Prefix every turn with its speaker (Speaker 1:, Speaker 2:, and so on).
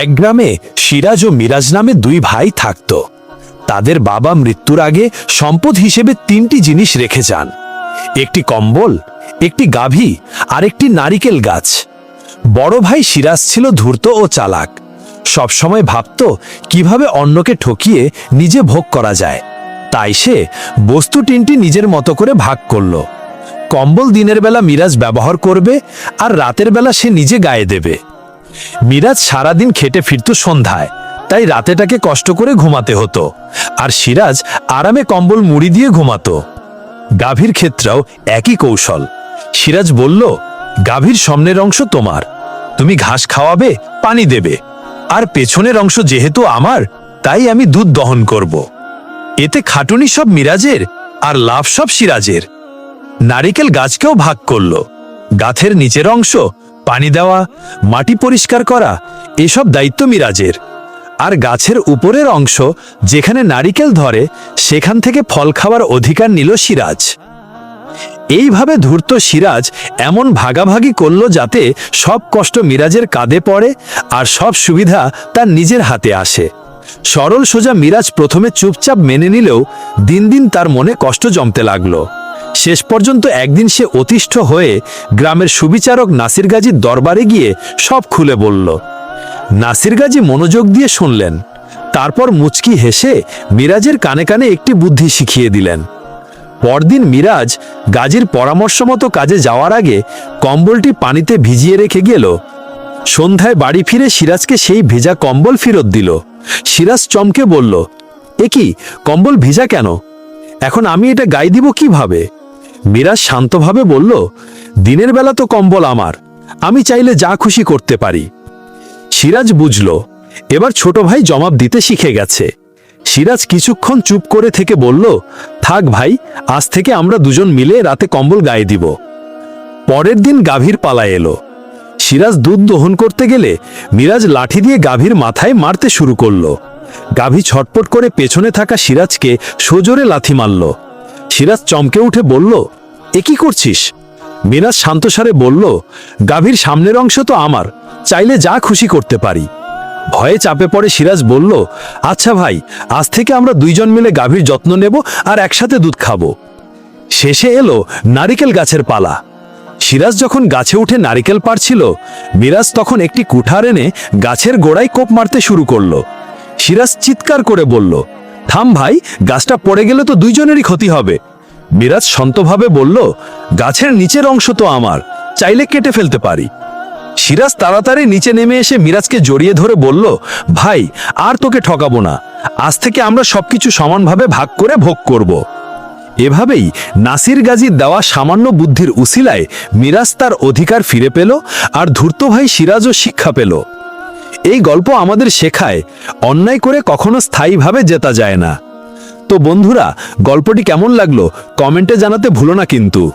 Speaker 1: এক গ্রামে সিরাজ ও মিরাজ নামে দুই ভাই থাকত। তাদের বাবা মৃত্যুর আগে সম্পদ হিসেবে তিনটি জিনিস রেখে যান। একটি কম্বল, একটি গাভী আর একটি নারিকেল গাছ। বড় ভাই সিরাজ ছিল ধূর্ত ও চালাক। সবসময় ভাবত কীভাবে অন্যকে ঠকিয়ে নিজে ভোগ করা যায়। তাই সে বস্তু তিনটি নিজের মতো করে ভাগ করল। কম্বল দিনের বেলা মিরাজ ব্যবহার করবে আর রাতের বেলা সে নিজে গায়ে দেবে। মিরাজ সারাদিন খেটে ফিরত সন্ধ্যায়, তাই রাতেটাকে কষ্ট করে ঘুমাতে হতো। আর সিরাজ আরামে কম্বল মুড়ি দিয়ে ঘুমাতো। গাভীর ক্ষেত্রেও একই কৌশল। সিরাজ বলল, গাভীর সামনের অংশ তোমার। তুমি ঘাস খাওয়াবে, পানি দেবে। আর পেছনের অংশ যেহেতু আমার, তাই আমি দুধ দহন করব। এতে খাটুনি সব মিরাজের, আর লাভ সব সিরাজের। নারিকেল গাছকেও ভাগ করল। গাছের নিচের অংশ পানি দেওয়া, মাটি পরিষ্কার করা, এসব দায়িত্ব মিরাজের। আর গাছের উপরের অংশ যেখানে নারিকেল ধরে, সেখান থেকে ফল খাওয়ার অধিকার নিল সিরাজ। এইভাবে ধূর্ত সিরাজ এমন ভাগাভাগি করল যাতে সব কষ্ট মিরাজের কাঁধে পড়ে আর সব সুবিধা তার নিজের হাতে আসে। সরল সোজা মিরাজ প্রথমে চুপচাপ মেনে নিলেও দিন দিন তার মনে কষ্ট জমতে লাগল। শেষ পর্যন্ত একদিন সে অতিষ্ঠ হয়ে গ্রামের সুবিচারক নাসির গাজীর দরবারে গিয়ে সব খুলে বলল। নাসির গাজী মনোযোগ দিয়ে শুনলেন। তারপর মুচকি হেসে মিরাজের কানে কানে একটি বুদ্ধি শিখিয়ে দিলেন। পরদিন মিরাজ গাজীর পরামর্শ মতো কাজে যাওয়ার আগে কম্বলটি পানিতে ভিজিয়ে রেখে গেল। সন্ধ্যায় বাড়ি ফিরে সিরাজকে সেই ভেজা কম্বল ফেরত দিল। সিরাজ চমকে বলল, এ কি, কম্বল ভিজা কেন? এখন আমি এটা গাই দিব কীভাবে? মিরাজ শান্তভাবে বলল, দিনের বেলা তো কম্বল আমার, আমি চাইলে যা খুশি করতে পারি। সিরাজ বুঝল, এবার ছোট ভাই জবাব দিতে শিখে গেছে। সিরাজ কিছুক্ষণ চুপ করে থেকে বলল, থাক ভাই, আজ থেকে আমরা দুজন মিলে রাতে কম্বল গায়ে দিব। পরের দিন গাভীর পালা এলো। সিরাজ দুধ দহন করতে গেলে মিরাজ লাঠি দিয়ে গাভীর মাথায় মারতে শুরু করল। গাভী ছটপট করে পেছনে থাকা সিরাজকে সোজোরে লাথি মারল। সিরাজ চমকে উঠে বলল, এ কি করছিস? মিরাজ শান্তসারে বলল, গাভীর সামনের অংশ তো আমার, চাইলে যা খুশি করতে পারি। ভয়ে চাপে পড়ে সিরাজ বলল আচ্ছা ভাই, আজ থেকে আমরা দুইজন মিলে গাভীর যত্ন নেব আর একসাথে দুধ খাব। শেষে এলো নারিকেল গাছের পালা। সিরাজ যখন গাছে উঠে নারিকেল পারছিল মিরাজ তখন একটি কুঠার এনে গাছের গোড়ায় কোপ মারতে শুরু করল। সিরাজ চিৎকার করে বলল থাম ভাই, গাছটা পড়ে গেলে তো দুইজনেরই ক্ষতি হবে। মিরাজ শান্তভাবে বলল, গাছের নিচের অংশ তো আমার, চাইলে কেটে ফেলতে পারি। সিরাজ তাড়াতাড়ি নিচে নেমে এসে মিরাজকে জড়িয়ে ধরে বলল, ভাই, আর তোকে ঠকাবো না। আজ থেকে আমরা সবকিছু সমানভাবে ভাগ করে ভোগ করব। এভাবেই নাসির গাজীর দেওয়া সামান্য বুদ্ধির উসিলায় মিরাজ তার অধিকার ফিরে পেল আর ধূর্ত ভাই সিরাজও শিক্ষা পেল। এই গল্প আমাদের শেখায়, অন্যায় করে কখনো স্থায়ীভাবে জেতা যায় না। তো বন্ধুরা, গল্পটি কেমন লাগল, কমেন্টে জানাতে ভুলো না কিন্তু।